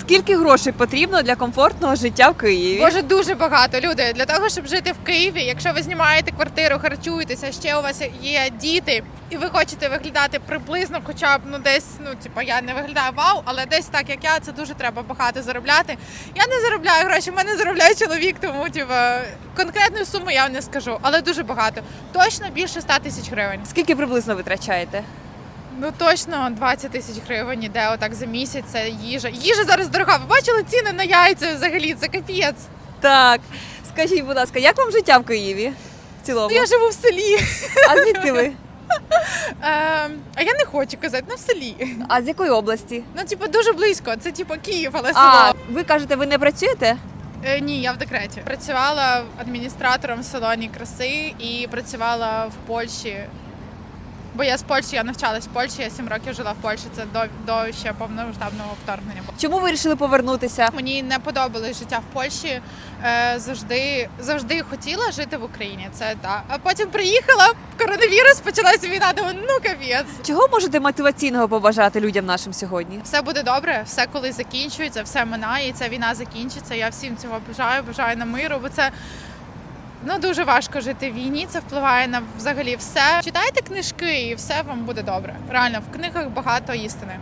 Скільки грошей потрібно для комфортного життя в Києві? Боже, дуже багато люди для того, щоб жити в Києві. Якщо ви знімаєте квартиру, харчуєтеся, ще у вас є діти, і ви хочете виглядати приблизно, хоча б ну десь, ну типу, я не виглядаю вау, але десь так як я, це дуже треба багато заробляти. Я не заробляю гроші, в мене заробляє чоловік, тому типу, конкретну суму я не скажу, але дуже багато. Точно більше 100 тисяч гривень. Скільки приблизно витрачаєте? Ну точно 20 тисяч гривень іде отак за місяць. Це їжа. Їжа зараз дорога. Ви бачили ціни на яйця взагалі? Це капець. Так, скажіть, будь ласка, як вам життя в Києві? В цілому? Ну, я живу в селі. А звідки ви? Е, а я не хочу казати, ну в селі. А з якої області? Ну, типу, дуже близько. Це типу Київ, але А, ви кажете, ви не працюєте? Е, ні, я в декреті. Працювала адміністратором в салоні краси і працювала в Польщі. Бо я з Польщі, я навчалась в Польщі, я сім років жила в Польщі. Це до, до ще повномасштабного вторгнення. Чому ви вирішили повернутися? Мені не подобалось життя в Польщі. Е, завжди, завжди хотіла жити в Україні. Це так. А потім приїхала, коронавірус, почалася війна. Думаю, ну капець. Чого можете мотиваційного побажати людям нашим сьогодні? Все буде добре, все коли закінчується, все минає, і ця війна закінчиться. Я всім цього бажаю, бажаю на миру, бо це. Ну дуже важко жити в війні. Це впливає на взагалі все. Читайте книжки, і все вам буде добре. Реально в книгах багато істини.